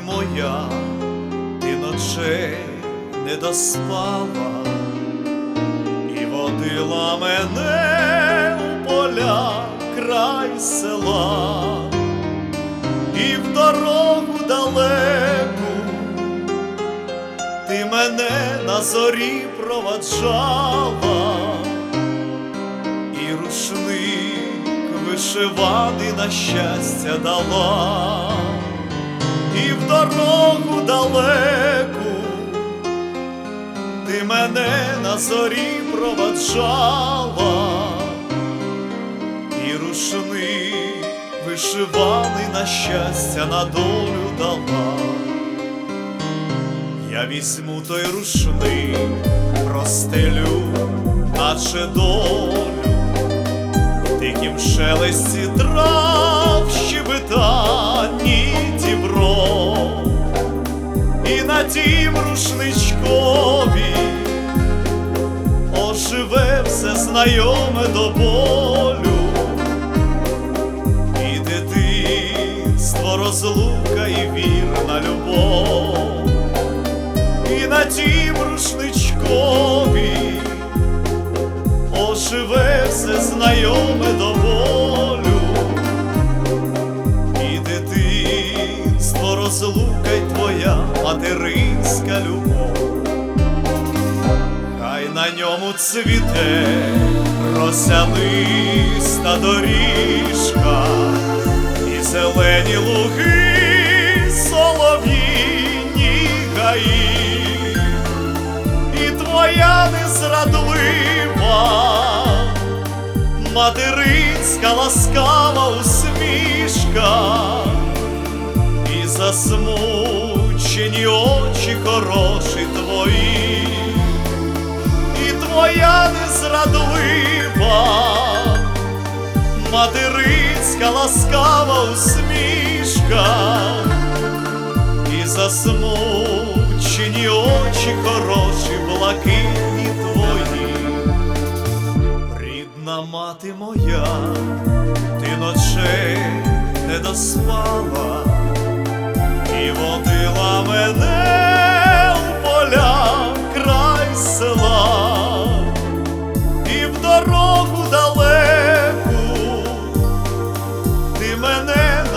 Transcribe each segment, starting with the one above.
моя, ти ночей не доспала і водила мене у поля край села, і в дорогу далеку ти мене на зорі проваджала, і рушник вишиваний на щастя дала, дорогу далеку. Ти мене на зорі проваджала, і рушник вишиваний на щастя на долю дала. Я візьму той рушник, простелю, наче долю, тихім шелесті трав щебетанні і на тім рушничкові. Оживе все знайоме до болю, і дитинство розлука і вірна любов. І на тім рушничкові. Оживе все знайоме до болю, дитинство розлука й твоя материнська любов, хай на ньому цвіте росяниста доріжка і зелені луги солов'їні і твоя незрадлива материнська ласкава усмішка, засмучені очі хороші твої, і твоя незрадлива материнська ласкава усмішка, і засмучені очі хороші, блакитні твої, рідна мати моя, ти ночей не доспала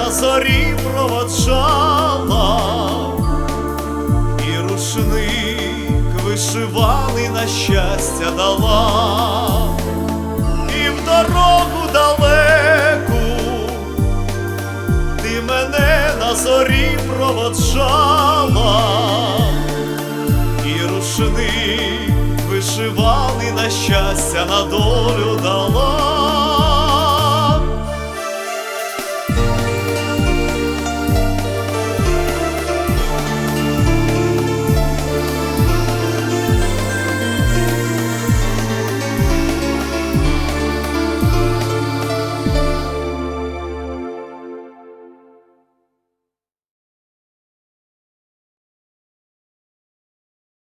на зорі проводжала, і рушник вишиваний на щастя дала, і в дорогу далеку ти мене на зорі проводжала, і рушник вишиваний на щастя на долю дала.